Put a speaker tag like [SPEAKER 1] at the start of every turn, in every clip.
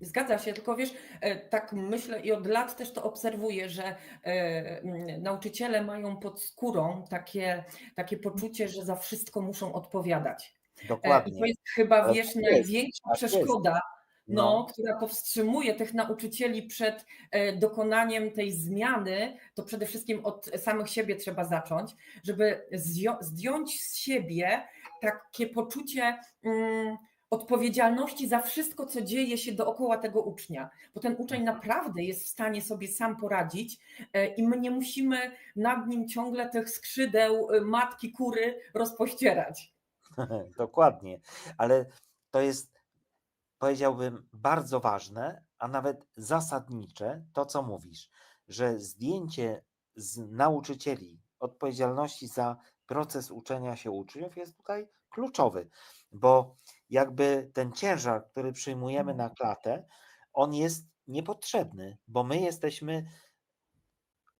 [SPEAKER 1] Zgadza się, tylko wiesz, e, tak myślę i od lat też to obserwuję, że e, nauczyciele mają pod skórą takie, takie poczucie, że za wszystko muszą odpowiadać. E, I to
[SPEAKER 2] Dokładnie.
[SPEAKER 1] jest chyba,
[SPEAKER 2] Ale
[SPEAKER 1] wiesz,
[SPEAKER 2] tak jest,
[SPEAKER 1] największa
[SPEAKER 2] tak
[SPEAKER 1] przeszkoda, no,
[SPEAKER 2] No.
[SPEAKER 1] która powstrzymuje tych nauczycieli przed dokonaniem tej zmiany, to przede wszystkim od samych siebie trzeba zacząć, żeby zdjąć z siebie takie poczucie mm, odpowiedzialności za wszystko, co dzieje się dookoła tego ucznia, bo ten uczeń naprawdę jest w stanie sobie sam poradzić e, i my nie musimy nad nim ciągle tych skrzydeł e, matki kury rozpościerać.
[SPEAKER 2] Dokładnie, ale to jest, powiedziałbym, bardzo ważne, a nawet zasadnicze to, co mówisz, że zdjęcie z nauczycieli odpowiedzialności za proces uczenia się uczniów jest tutaj kluczowy, bo jakby ten ciężar, który przyjmujemy na klatę, on jest niepotrzebny, bo my jesteśmy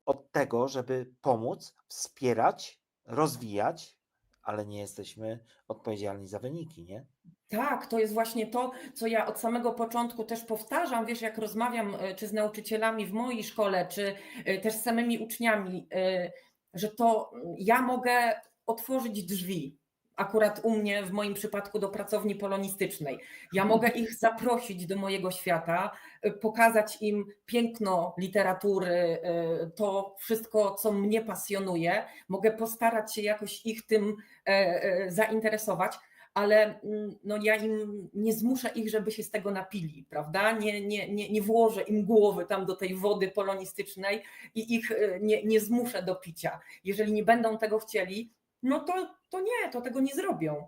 [SPEAKER 2] od tego, żeby pomóc, wspierać, rozwijać, ale nie jesteśmy odpowiedzialni za wyniki, nie?
[SPEAKER 1] Tak, to jest właśnie to, co ja od samego początku też powtarzam, wiesz, jak rozmawiam e, czy z nauczycielami w mojej szkole, czy e, też z samymi uczniami, e, że to ja mogę otworzyć drzwi. Akurat u mnie, w moim przypadku, do pracowni polonistycznej. Ja mogę ich zaprosić do mojego świata, e, pokazać im piękno literatury, e, to wszystko, co mnie pasjonuje. Mogę postarać się jakoś ich tym e, e, zainteresować, ale mm, no ja im nie zmuszę ich, żeby się z tego napili, prawda? Nie, nie, nie, nie włożę im głowy tam do tej wody polonistycznej i ich e, nie, nie zmuszę do picia. Jeżeli nie będą tego chcieli, no to, to nie, to tego nie zrobią.